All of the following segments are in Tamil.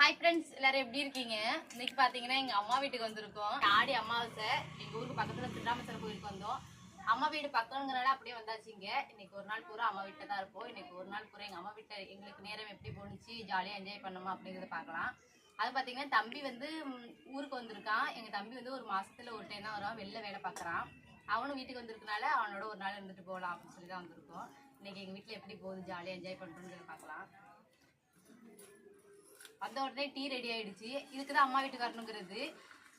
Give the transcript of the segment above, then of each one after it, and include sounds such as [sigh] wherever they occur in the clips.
ஹாய் ஃப்ரெண்ட்ஸ் எல்லாரும் எப்படி இருக்கீங்க? இன்னைக்கு பாத்தீங்கன்னா எங்க அம்மா வீட்டுக்கு வந்திருக்கோம். ஆடி அமாவாசை. எங்க ஊருக்கு பக்கத்துல சின்ராமேஸ்வரர் கோயிலுக்கு வந்தோம். அம்மா வீடு பக்கங்கிறனால அப்படியே வந்தாச்சுங்க இன்னைக்கு ஒரு நாள் பூரா அம்மா வீட்டில் தான் இருப்போம். இன்னைக்கு ஒரு நாள் பூரா எங்க அம்மா வீட்டில் எங்களுக்கு நேரம் எப்படி போணுச்சு ஜாலியாக என்ஜாய் பண்ணோமா அப்படிங்கறத பார்க்கலாம் அது பார்த்தீங்கன்னா தம்பி வந்து ஊருக்கு வந்திருக்கான். எங்க தம்பி வந்து ஒரு மாசத்துல ஒரு டைம் தான் வருவான். வெளில வேலை பார்க்குறான் அவனும் வீட்டுக்கு வந்திருக்கனால அவனோட ஒரு நாள் இருந்துட்டு போகலாம் அப்படின்னு சொல்லி தான் வந்திருக்கோம். இன்னைக்கு எங்க வீட்டில் எப்படி போகுது ஜாலியாக என்ஜாய் பண்ணுறோங்கிறத பார்க்கலாம் வந்த உடனே டீ ரெடி ஆயிடுச்சு. இதுக்கு தான் அம்மா வீட்டுக்கு வரணுங்கிறது.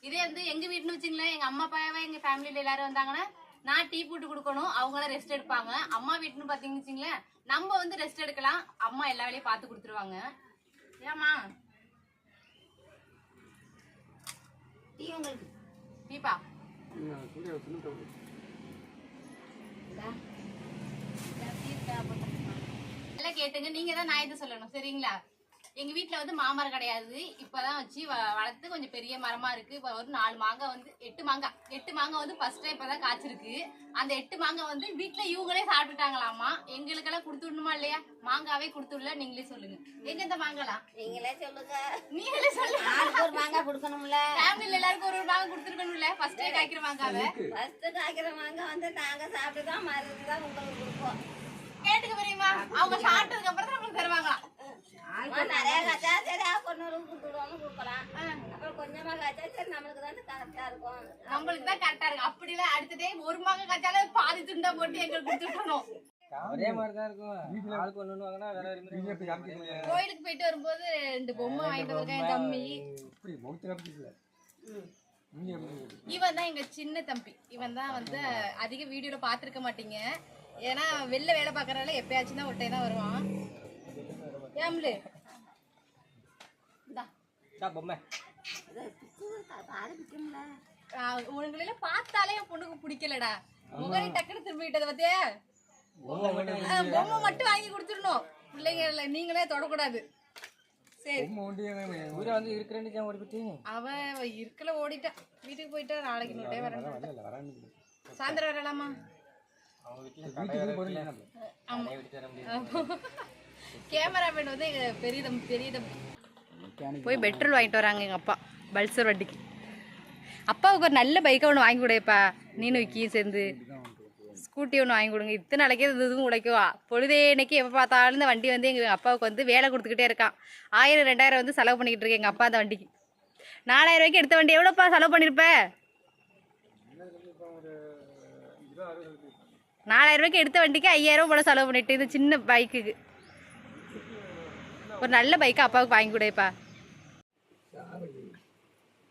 இதே வந்து எங்க வீட்டுன்னு வச்சுங்களேன் எங்க அம்மா அப்பாவே எங்க ஃபேமிலியில எல்லாரும் வந்தாங்கன்னா நான் டீ போட்டு கொடுக்கணும் அவங்களாம் ரெஸ்ட் எடுப்பாங்க. அம்மா வீட்டுன்னு பாத்தீங்கன்னு வச்சுங்களேன் நம்ம வந்து ரெஸ்ட் எடுக்கலாம். அம்மா எல்லா வேலையும் பார்த்து கொடுத்துருவாங்க. ஏமா டீ உங்களுக்கு. டீப்பா? எல்லாம் கேட்டுங்க. நீங்க தான் நான் இது சொல்லணும்? சரிங்களா? எங்க வீட்ல வந்து மாமரம் கிடையாது. இப்பதான் வச்சு வளர்த்து கொஞ்சம் பெரிய மரமா இருக்கு. இப்ப ஒரு நாலு மாங்காய் வந்து எட்டு மாங்காய் எட்டு மாங்காய் வந்து ஃபர்ஸ்ட் டைம் இப்பதான் காய்ச்சிருக்கு. அந்த எட்டு மாங்காய் வந்து வீட்ல இவங்களே சாப்பிட்டுட்டாங்களாமா? எங்களுக்கெல்லாம் கொடுத்துடணுமா இல்லையா? மாங்காவே கொடுத்துடல நீங்களே சொல்லுங்க. எங்க இந்த மாங்காலாம் நீங்களே சொல்லுங்க. நீங்களே சொல்லுங்க. ஒரு மாங்காய் கொடுக்கணும்ல? ஃபேமிலில எல்லாருக்கும் ஒரு ஒரு மாங்காய் கொடுத்துருக்கணும்ல? ஃபர்ஸ்ட் டே காய்க்கிற மாங்காவை? ஃபர்ஸ்ட் காய்க்கிற மாங்காய் வந்து நாங்க சாப்பிட்டு தான் மருந்து தான் உங்களுக்கு கொடுப்போம். கேட்டுக்க தெரியுமா அவங்க சாப்பிட்டதுக்கு அப்புறம் தான் நம்மளுக்கு தருவாங்களாம் அம்மா நிறைய காய்ச்சா சரி கொண்டு கொடுத்துடுவோம்னு கொடுக்கலாம் காய்ச்சா நம்மளுக்கு தான் கரெக்டா இருக்கும். நம்மளுக்கு தான் கரெக்டா அப்படி இல்ல ஒரு மாங்க காய்ச்சாலும் பாதி துண்டா போட்டு எங்களுக்கு கொடுத்துட்டணும் ஒரே மாதிரி தான் இருக்கும். ஆளுக்கு ஒண்ணு ஒண்ணு வாங்கினா வேற வேற மாதிரி இருக்கும். கோயிலுக்கு போயிட்டு வரும்போது ரெண்டு பொம்மை வாங்கிட்டு என் தம்பி. இவன் தான் எங்க சின்ன தம்பி. இவன் தான் வந்து அதிக வீடியோல பாத்திருக்க மாட்டீங்க. ஏன்னா வெளில வேலை பாக்குறதால எப்பயாச்சும் தான் ஒட்டே தான் வருவான். ஏம்லு இந்தா பொம்மை. உங்களெல்லாம் பார்த்தாலே என் பொண்ணுக்கு பிடிக்கலடா. முகரி டக்குன்னு திரும்பிட்டத பத்தியா? பொம்மை மட்டும் ஆ, பொம்மை மட்டும் வாங்கி கொடுத்துடணும். பிள்ளைங்க இல்ல, நீங்களே தொடக்கூடாது. சரி. ஊரே வந்து இருக்கிறேன்னு ஓடி போயிட்டு அவன் இருக்கல ஓடிட்டான் வீட்டுக்கு போயிட்டா நாளைக்கு டைம் வரணும் சாயந்தரம் வரலாமா கேமராமேன் வந்து எங்க பெரிய தம்பி பெரிய தம்பி போய் பெட்ரோல் வாங்கிட்டு வராங்க எங்க அப்பா. பல்சர் வண்டிக்கு அப்பாவுக்கு ஒரு நல்ல பைக்கை ஒன்று வாங்கி கொடுப்பா. நீனும் விக்கியும் சேர்ந்து. ஸ்கூட்டி ஒன்று வாங்கி கொடுங்க. இத்தனை நாளைக்கே இது இதுவும் உடைக்குவா இன்றைக்கி எப்போ பார்த்தாலும் இந்த வண்டி வந்து எங்கள் அப்பாவுக்கு வந்து வேலை கொடுத்துக்கிட்டே இருக்கான். ஆயிரம் ரெண்டாயிரம் வந்து செலவு பண்ணிக்கிட்டு இருக்கு எங்கள் அப்பா அந்த வண்டிக்கு. நாலாயிரம் ரூபாய்க்கு எடுத்த வண்டி எவ்வளோப்பா செலவு பண்ணியிருப்ப நாலாயிரம் ரூபாய்க்கு எடுத்த வண்டிக்கு ஐயாயிரம் போல செலவு பண்ணிட்டு இது சின்ன பைக்குக்கு ஒரு நல்ல பைக்கை அப்பாவுக்கு வாங்கி கொடுப்பா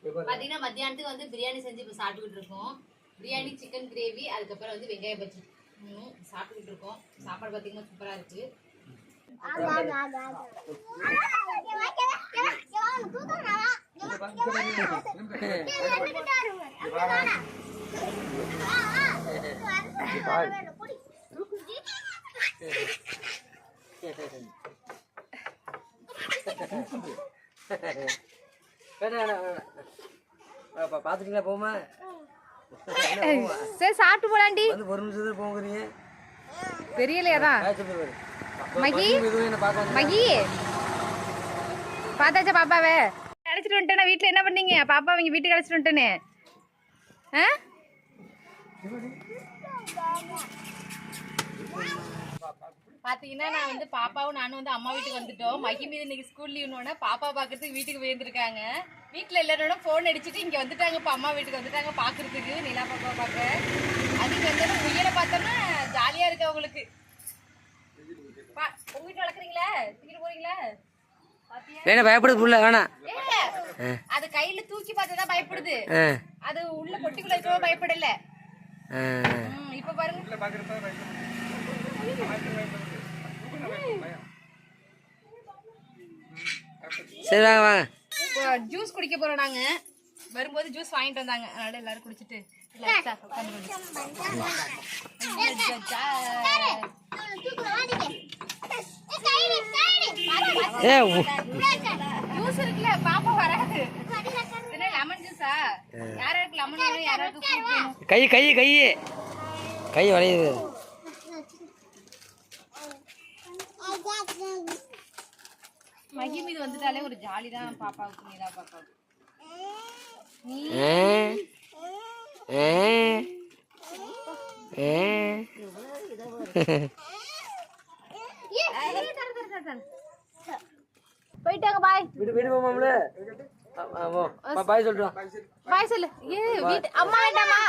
பார்த்தீங்கன்னா மத்தியானத்துக்கு வந்து பிரியாணி செஞ்சு இப்போ சாப்பிட்டுக்கிட்டு இருக்கோம். பிரியாணி சிக்கன் கிரேவி அதுக்கப்புறம் வந்து வெங்காய பஜ்ஜி சாப்பிட்டுக்கிட்டு இருக்கோம். சாப்பாடு பார்த்தீங்கன்னா சூப்பராக இருக்கு. வேணாம், [laughs] [laughs] [laughs] பா- பாத்துட்டீங்களா போமா சரி சாப்பிட்டு போலாண்டி. வந்து ஒரு நிமிஷத்துல போங்கிறீங்க தெரியலையா தான் காய்ச்சல் பாரு மகி? மகி? பார்த்தாச்சா பாப்பாவே? அழைச்சிட்டு வந்துட்டேனா வீட்டில் என்ன பண்ணீங்க? பாப்பா அவங்க வீட்டுக்கு அழைச்சிட்டு வந்துட்டேனே. ஆ? பாத்தீங்கன்னா நான் வந்து பாப்பாவும் நானும் வந்து அம்மா வீட்டுக்கு வந்துட்டோம். மகி மீது இன்னைக்கு ஸ்கூல் லீவ்னோட பாப்பா பார்க்கறதுக்கு வீட்டுக்கு போயிருந்திருக்காங்க வீட்டில் எல்லாரோட ஃபோன் அடிச்சுட்டு இங்கே வந்துட்டாங்க இப்போ அம்மா வீட்டுக்கு வந்துட்டாங்க பார்க்கறதுக்கு நிலா பாப்பா பார்க்க. அதுக்கு வந்து முயலை பார்த்தோன்னா ஜாலியாக இருக்கு அவங்களுக்கு. பா- உங்க வீட்டுல வளர்க்குறீங்களா? தூக்கிட்டு போறீங்களா? பாத்தியா? வேணா பயப்படுது புள்ள அது கையில தூக்கி பார்த்தா பயப்படுது. அது உள்ள பொட்டிக்குள்ள இருக்கவங்க பயப்படல. இப்ப பாருங்க. சரி வாங்க வாங்க. இப்போ ஜூஸ் குடிக்க போறோம் நாங்க. வரும்போது ஜூஸ் வாங்கிட்டு வந்தாங்க. அதனால எல்லாரும் குடிச்சிட்டு ஜூஸ் இருக்குல்ல பாப்பா வராது. லெமன் ஜூஸா யாராருக்கு லெமன் யாராருக்கு கை கை கை. கை வளையுது. மகி மீது வந்துட்டாலே ஒரு ஜாலி தான் பாப்பாவுக்கு. நீலா பாப்பாவுக்கு போயிட்டாங்க பாய் வீடு வீடு போமாம்ல பாய் சொல்றோம் பாய் சொல்லு. ஏ வீட்டு அம்மா வேண்டாமா?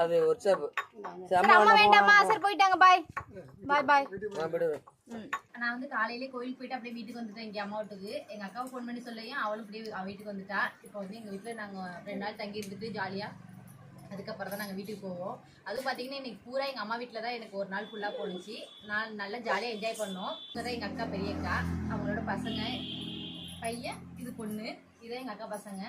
அது வாட்ஸ்அப் அம்மா வேண்டாமா? சரி போயிட்டாங்க பாய் பாய் பாய் நான் வந்து காலையிலே கோயிலுக்கு போயிட்டு அப்படியே வீட்டுக்கு வந்துட்டேன் இங்கே அம்மா வீட்டுக்கு. எங்கள் அக்காவுக்கு ஃபோன் பண்ணி சொல்லையும் அவளும் அப்படியே வீட்டுக்கு வந்துட்டா. இப்போ வந்து எங்கள் வீட்டில் நாங்கள் ரெண்டு நாள் தங்கி இருந்துட்டு ஜாலியாக அதுக்கப்புறம் தான் நாங்கள் வீட்டுக்கு போவோம். அதுவும் பார்த்தீங்கன்னா இன்னைக்கு பூரா எங்கள் அம்மா வீட்டில் தான் எனக்கு ஒரு நாள் ஃபுல்லாக போணுச்சு. நான் நல்லா ஜாலியாக என்ஜாய் பண்ணோம். இங்கே தான் எங்கள் அக்கா பெரிய அக்கா அவங்களோட பசங்க பையன் இது பொண்ணு இதான் எங்கள் அக்கா பசங்க.